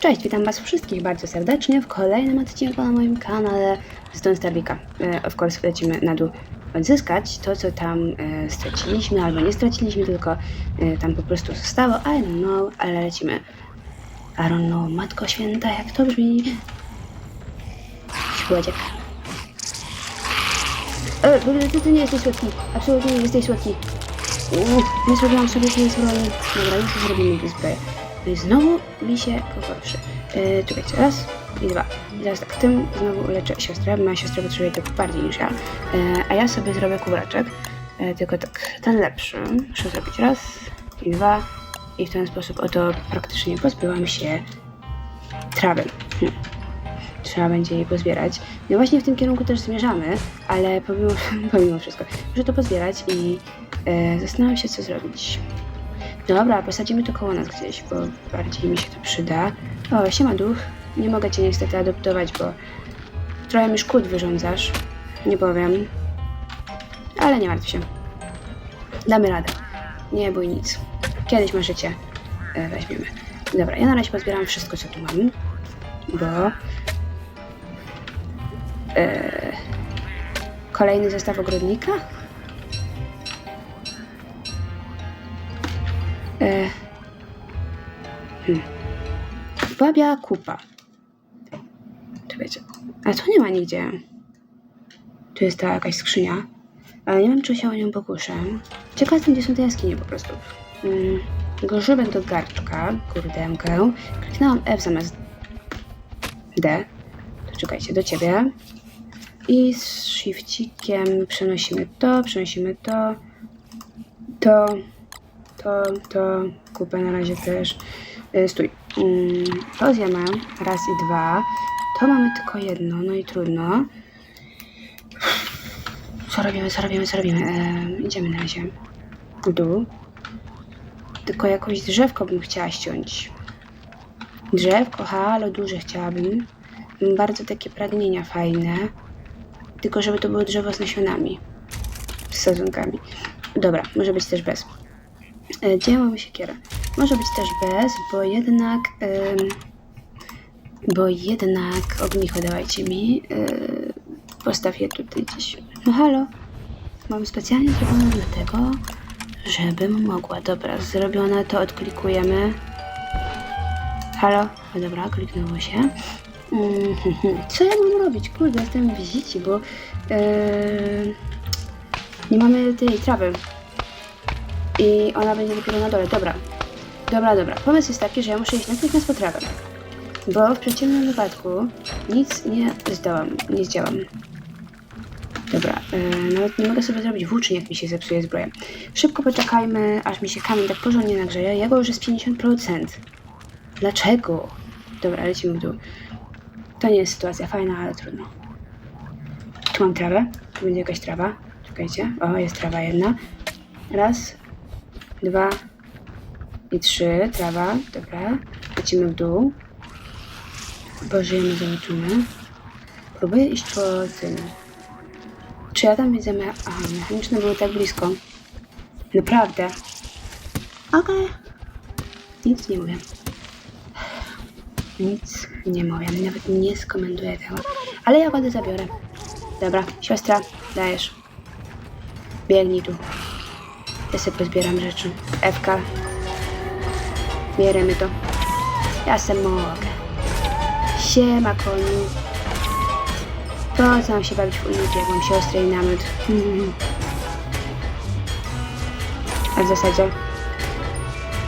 Cześć, witam Was wszystkich bardzo serdecznie w kolejnym odcinku na moim kanale z Don't Starvika. E, of course lecimy na dół odzyskać to, co tam e, straciliśmy, albo nie straciliśmy, tylko e, tam po prostu zostało. I don't know, ale lecimy. I don't know, Matko Święta, jak to brzmi? Śpiewacie. E, ty, ty nie jesteś słodki, absolutnie nie jesteś słodki. Uff, nie zrobiłam sobie tej zbroi. Dobra, już zrobimy zbroję. I znowu mi się pogorszy. Yy, czekajcie, raz i dwa. I teraz tak, tym znowu leczę siostrę, moja siostra potrzebuje tego bardziej niż ja. Yy, a ja sobie zrobię kubeczek, yy, tylko tak, ten lepszy. Muszę zrobić raz i dwa. I w ten sposób oto praktycznie pozbyłam się trawy. Hm. Trzeba będzie jej pozbierać. No właśnie w tym kierunku też zmierzamy, ale pomimo, pomimo wszystko, muszę to pozbierać i e, zastanawiam się, co zrobić. Dobra, posadzimy to koło nas gdzieś, bo bardziej mi się to przyda. O, siema duch. Nie mogę cię niestety adoptować, bo trochę mi szkód wyrządzasz. Nie powiem. Ale nie martw się. Damy radę. Nie bój nic. Kiedyś masz. E, weźmiemy. Dobra, ja na razie pozbieram wszystko, co tu mam, bo e, kolejny zestaw ogrodnika? Hmm. Babia kupa. Czekajcie. A tu nie ma nigdzie. Tu jest ta jakaś skrzynia. Ale nie wiem, czy się o nią pokuszę. Ciekaw jestem, gdzie są te jaskinie po prostu. Mm. Gorzybek do garczka. Kurdemkę. Kliknęłam F zamiast D. To czekajcie, do ciebie. I z shifcikiem przenosimy to, przenosimy to, to, to, to, kupę na razie też. Y, Stój. Mm, To zjemy raz i dwa. To mamy tylko jedno, no i trudno. Co robimy, co robimy, co robimy? E, idziemy na razie w dół. Tylko jakąś drzewko bym chciała ściąć. Drzewko, halo, duże chciałabym. Mam bardzo takie pragnienia fajne. Tylko żeby to było drzewo z nasionami. Z sadzonkami. Dobra, może być też bez. E, Gdzie mamy siekierę? Może być też bez, bo jednak... bo jednak ognicho dawajcie mi. Postaw je tutaj gdzieś. No halo. Mam specjalnie zrobione dlatego, żebym mogła. Dobra, zrobione to odklikujemy. Halo? O, dobra, kliknęło się. Mm, Co ja mam robić? Kurde, jestem w zici, bo yy, nie mamy tej trawy. I ona będzie dopiero na dole. Dobra. Dobra, dobra. Pomysł jest taki, że ja muszę iść natychmiast po trawę. Bo w przeciwnym wypadku nic nie zdołam, nie zdziałam. Dobra, yy, nawet nie mogę sobie zrobić włóczyn, jak mi się zepsuje zbroja. Szybko poczekajmy, aż mi się kamień tak porządnie nagrzeje. Jego już jest 50%. Dlaczego? Dobra, lecimy w dół. To nie jest sytuacja fajna, ale trudno. Tu mam trawę. Tu będzie jakaś trawa. Czekajcie. O, jest trawa jedna. Raz, dwa i trzy. Trawa. Dobra. Lecimy w dół. Pożyjemy, zobaczymy. Próbuję iść po tym. Czy ja tam widzę... Me... Aha, mechaniczne były tak blisko. Naprawdę. Okej. Nic nie mówię. Nic nie mówię, nawet nie skomentuję tego. Ale ja go zabiorę. Dobra, siostra, dajesz. Biegnij tu. Ja sobie pozbieram rzeczy. Ewka. Bierzemy to. Ja se mogę. Siema koniu. Po co mam się bawić w ulicy, jak mam siostrę i namiot. A w zasadzie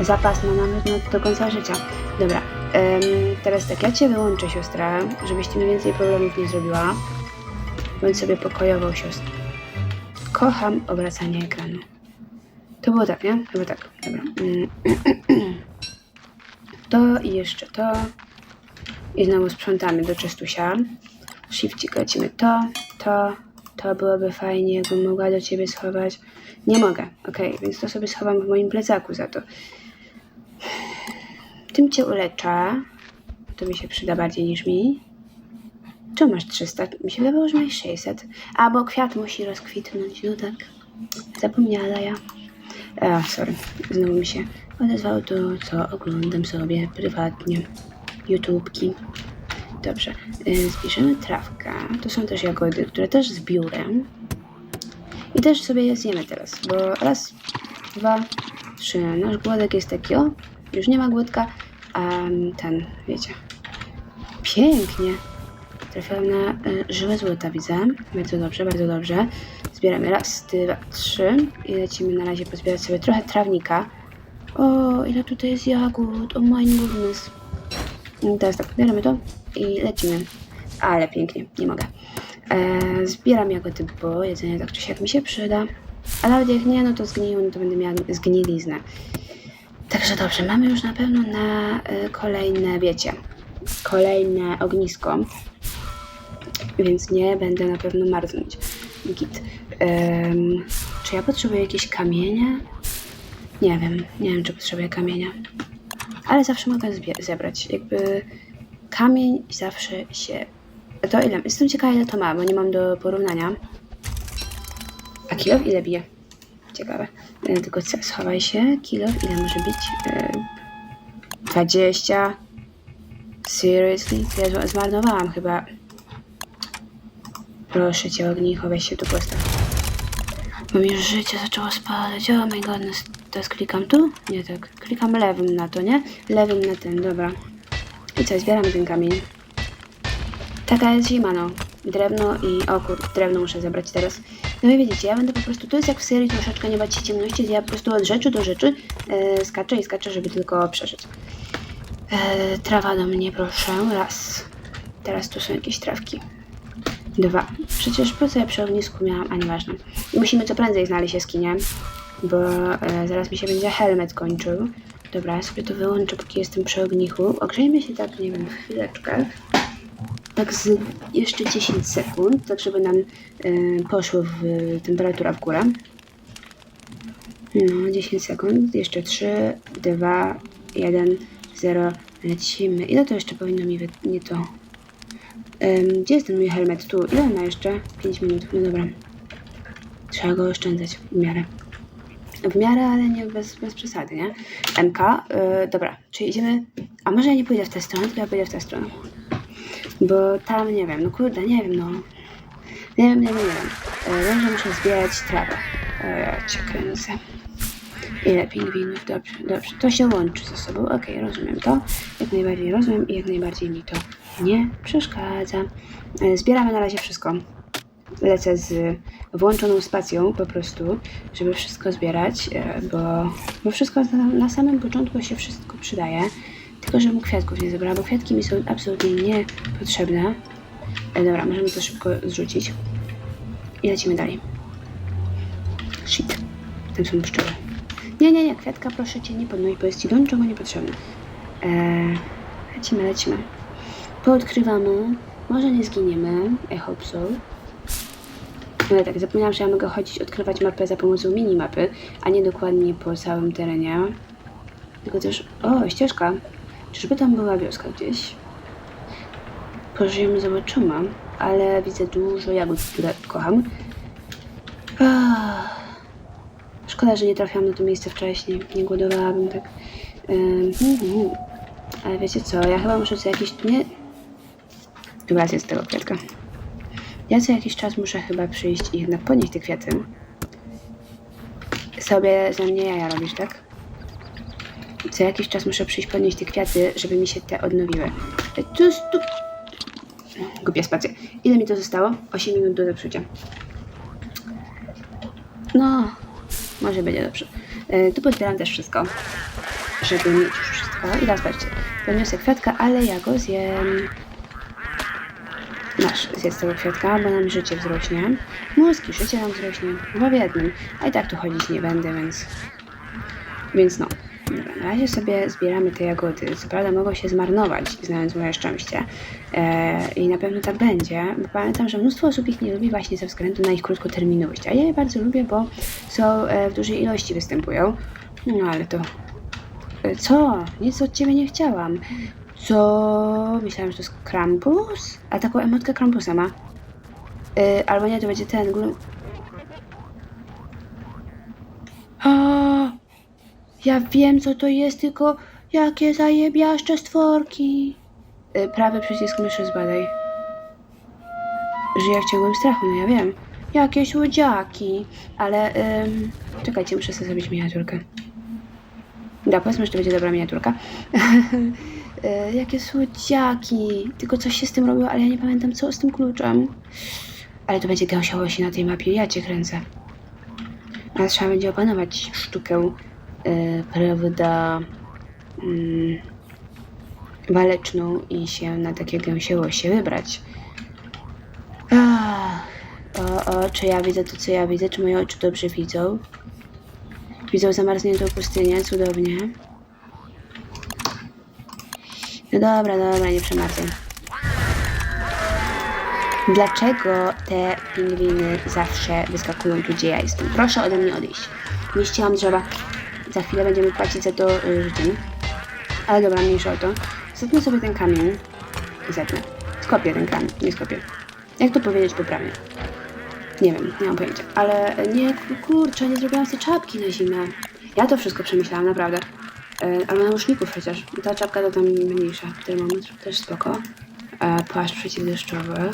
zapas na namiot no, do końca życia. Dobra, em, teraz tak, ja Cię wyłączę, siostra, żebyś Ty mi więcej problemów nie zrobiła. Bądź sobie pokojową siostrą. Kocham obracanie ekranu. To było tak, nie? Chyba tak, dobra. To i jeszcze to. I znowu sprzątamy do czystusia. Shifcik lecimy to, to, to byłoby fajnie, jakbym mogła do Ciebie schować. Nie mogę, okej, więc to sobie schowam w moim plecaku za to. Tym cię uleczę. To mi się przyda bardziej niż mi. Czy masz 300? Mi się wydawało, że masz 600. A, bo kwiat musi rozkwitnąć. No tak. Zapomniała ja. A, sorry. Znowu mi się odezwało to, co oglądam sobie prywatnie. YouTubki. Dobrze, y, zbierzemy trawkę. To są też jagody, które też zbiorę. I też sobie je zjemy teraz, bo raz, dwa, trzy. Nasz głodek jest taki, o, już nie ma głodka, a ten, wiecie. Pięknie. Trafiłam na y, żyłę złota, widzę. Bardzo dobrze, bardzo dobrze. Zbieramy raz, dwa, trzy i lecimy na razie pozbierać sobie trochę trawnika. O, ile tutaj jest jagód, o my goodness. I teraz tak, bierzemy to i lecimy. Ale pięknie, nie mogę. E, zbieram jagody, bo jedzenie tak czy siak mi się przyda. A nawet jak nie, no to zgniją, no to będę miała zgniliznę. Także dobrze, mamy już na pewno na y, kolejne, wiecie, kolejne ognisko. Więc nie będę na pewno marznąć. Git. Em, czy ja potrzebuję jakieś kamienie? Nie wiem, nie wiem czy potrzebuję kamienia. Ale zawsze mogę zebrać. Jakby kamień zawsze się. To ile? Jestem ciekawa ile to ma, bo nie mam do porównania. A kilo ile bije? Ciekawe. E, Tylko schowaj się. Kilo ile może być? E, 20. Seriously? To ja zma- zmarnowałam chyba. Proszę cię, ognicho, weź się tu postaw. Bo mi życie zaczęło spadać. Oh my godness. Teraz klikam tu? Nie tak. Klikam lewym na to, nie? Lewym na ten, dobra. I co, zbieramy ten kamień. Taka jest zima, no. Drewno i... O kur... drewno muszę zebrać teraz. No i widzicie, ja będę po prostu... To jest jak w serii troszeczkę nie bać się ciemności, ja po prostu od rzeczy do rzeczy e, skaczę i skaczę, żeby tylko przeżyć. E, trawa do mnie, proszę. Raz. Teraz tu są jakieś trawki. Dwa. Przecież po co ja przy ognisku miałam, a nieważne. Musimy co prędzej znaleźć jaskinię, bo e, zaraz mi się będzie helmet kończył. Dobra, ja sobie to wyłączę, póki jestem przy ognichu. Ogrzejmy się tak, nie wiem, chwileczkę. Tak z jeszcze 10 sekund, tak żeby nam e, poszło w temperatura w górę. No, 10 sekund, jeszcze 3, 2, 1, 0, lecimy. Ile to jeszcze powinno mi nie to... Em, gdzie jest ten mój helmet? Tu. Ile ma jeszcze? 5 minut. No dobra. Trzeba go oszczędzać w miarę. W miarę, ale nie bez, bez przesady, nie? MK. y, dobra, czyli idziemy... A może ja nie pójdę w tę stronę, tylko ja pójdę w tę stronę. Bo tam, nie wiem, no kurde, nie wiem, no. Nie wiem, nie wiem, nie wiem. Y, Wiem, że muszę zbierać trawę. Ja cię kręcę. Ile pingwinów? Dobrze, dobrze. To się łączy ze sobą. Okej, rozumiem to. Jak najbardziej rozumiem i jak najbardziej mi to nie przeszkadza. E, Zbieramy na razie wszystko. Lecę z włączoną spacją po prostu, żeby wszystko zbierać, e, bo, bo wszystko na, na samym początku się wszystko przydaje. Tylko żebym kwiatków nie zebrała, bo kwiatki mi są absolutnie niepotrzebne. E, dobra, możemy to szybko zrzucić. I lecimy dalej. Shit. Tam są pszczoły. Nie, nie, nie, kwiatka proszę cię nie podnosić, bo jest ci do niczego niepotrzebny. Eee, lecimy, lecimy. Poodkrywamy. Może nie zginiemy. I hope so. No tak, zapomniałam, że ja mogę chodzić, odkrywać mapę za pomocą minimapy, a nie dokładnie po całym terenie. Tylko też... O, ścieżka. Czyżby tam była wioska gdzieś? Pożyjemy, zobaczymy. Ale widzę dużo jagód, które kocham. Ah. Szkoda, że nie trafiłam na to miejsce wcześniej. Nie głodowałabym tak. Hmm. Ale wiecie co, ja chyba muszę co jakiś... Nie... Dobra, jest tego kwiatka. Ja co jakiś czas muszę chyba przyjść i jednak podnieść te kwiaty. Sobie ze mnie jaja robisz, tak? Co jakiś czas muszę przyjść podnieść te kwiaty, żeby mi się te odnowiły. Tu, tu... Głupia spacja. Ile mi to zostało? 8 minut do zepsucia. No, może będzie dobrze. E, tu pozbieram też wszystko, żeby mieć już wszystko. I teraz patrzcie, podniosę kwiatka, ale ja go zjem. Masz, zjedz tego kwiatka, bo nam życie wzrośnie. Mózg i życie nam wzrośnie. Chyba w jednym. A i tak tu chodzić nie będę, więc... Więc no. Na razie sobie zbieramy te jagody. Co prawda mogą się zmarnować, znając moje szczęście. E, I na pewno tak będzie. Bo pamiętam, że mnóstwo osób ich nie lubi właśnie ze względu na ich krótkoterminowość. A ja je bardzo lubię, bo są e, w dużej ilości występują. No ale to... E, co? Nic od ciebie nie chciałam. Co? Myślałam, że to jest Krampus? A taką emotkę Krampusa ma. E, albo nie, to będzie ten... glu- A, ja wiem, co to jest, tylko jakie zajebiaszcze stworki. y, prawy przycisk myszy zbadaj. Żyję w ciągłym strachu, no ja wiem. Jakieś łodziaki. Ale, ym, czekajcie, muszę sobie zrobić miniaturkę. Da, powiedzmy, że to będzie dobra miniaturka. Y, Jakie słodziaki. Tylko coś się z tym robiło, ale ja nie pamiętam, co z tym kluczem. Ale to będzie gęsiało się na tej mapie. Ja cię kręcę. A trzeba będzie opanować sztukę, y, prawda, mm, waleczną i się na takie gęsiołosie wybrać. Ach, o, o, czy ja widzę to, co ja widzę? Czy moje oczy dobrze widzą? Widzą zamarzniętą pustynię, cudownie. No dobra, dobra, nie przemarzaj. Dlaczego te pingwiny zawsze wyskakują tu, gdzie ja jestem? Proszę ode mnie odejść. Nie ścięłam drzewa. Za chwilę będziemy płacić za to y, życiem. Ale dobra, mniejsza o to. Zetnę sobie ten kamień. Zetnę. Skopię ten kamień. Nie skopię. Jak to powiedzieć poprawnie? Nie wiem, nie mam pojęcia. Ale nie, kurczę, nie zrobiłam sobie czapki na zimę. Ja to wszystko przemyślałam, naprawdę. E, albo nauszników chociaż. Ta czapka to tam mniejsza. Termometr też spoko. E, płaszcz przeciwdeszczowy.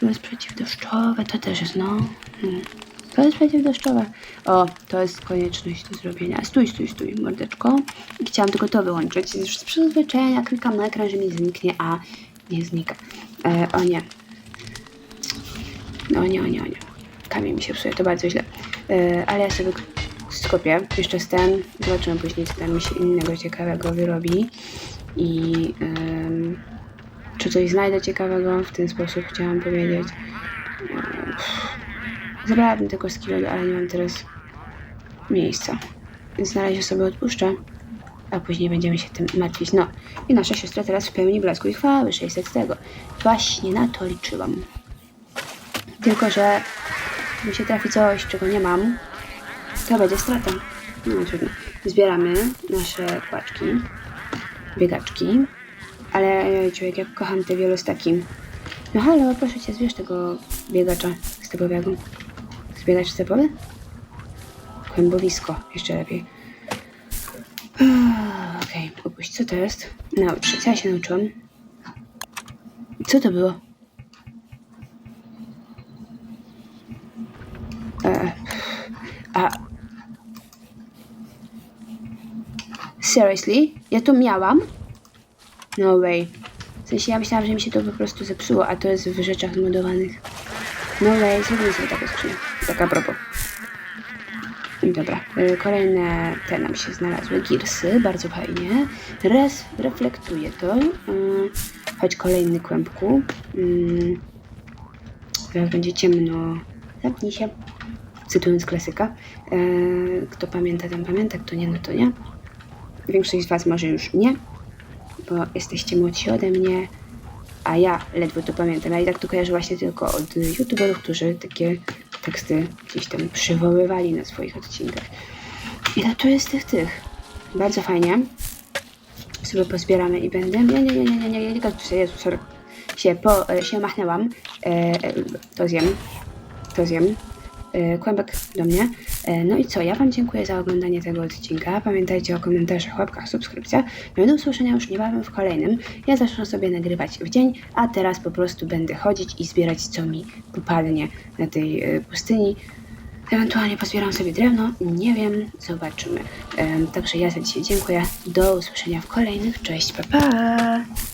To jest przeciwdeszczowe, to też jest, no. Hmm. To jest przeciwdeszczowe. O, to jest konieczność do zrobienia. Stój, stój, stój, mordeczko. I chciałam tylko to wyłączyć. Z przyzwyczajenia klikam na ekran, że mi zniknie, a nie znika. E, o nie. No nie, o nie, o nie. Kamień mi się psuje, to bardzo źle. E, ale ja sobie skopię jeszcze ten. Zobaczymy później, co tam mi się innego ciekawego wyrobi. I em, czy coś znajdę ciekawego, w ten sposób chciałam powiedzieć. Zabrałabym tylko skillet, ale nie mam teraz miejsca. Więc na razie sobie odpuszczę, a później będziemy się tym martwić. No i nasza siostra teraz w pełni blasku i chwały, 600 z tego. Właśnie na to liczyłam. Tylko, że mi się trafi coś, czego nie mam, to będzie strata. No trudno. Zbieramy nasze płaczki, biegaczki, ale człowiek, jak kocham te wielostaki. No halo, proszę cię, zbierz tego biegacza stepowego. Zbiegacz stepowy? Kłębowisko, jeszcze lepiej. Okej, opuść, co to jest? Naucz się, co ja się nauczyłam? Co to było? E, a. Seriously? Ja to miałam? No way. W sensie ja myślałam, że mi się to po prostu zepsuło, a to jest w rzeczach zmodowanych. No way, zrobimy sobie taką skrzynię. Tak a propos. Dobra, y, kolejne te nam się znalazły. Girsy, bardzo fajnie. Res reflektuje to. y, Choć kolejny kłębku. Teraz będzie ciemno. Zamknij się. Cytując klasyka. Kto pamięta, ten pamięta. Kto nie, no to nie. Większość z Was może już nie, bo jesteście młodsi ode mnie, a ja ledwo to pamiętam. Ja i tak to kojarzę właśnie tylko od youtuberów, którzy takie teksty gdzieś tam przywoływali na swoich odcinkach. Ile tu jest tych tych? Bardzo fajnie. Sobie pozbieramy i będę... Nie, nie, nie, nie, nie, nie, nie, nie, nie, nie, sorry. Się, po, e, się machnęłam. E, e, to zjem. To zjem. E, kłębek do mnie. E, no i co? Ja Wam dziękuję za oglądanie tego odcinka. Pamiętajcie o komentarzach, łapkach, subskrypcjach. No i do usłyszenia już niebawem w kolejnym. Ja zacznę sobie nagrywać w dzień, a teraz po prostu będę chodzić i zbierać co mi popadnie na tej e, pustyni. Ewentualnie pozbieram sobie drewno, nie wiem, zobaczymy. Także ja za dzisiaj dziękuję. Do usłyszenia w kolejnych. Cześć, pa pa!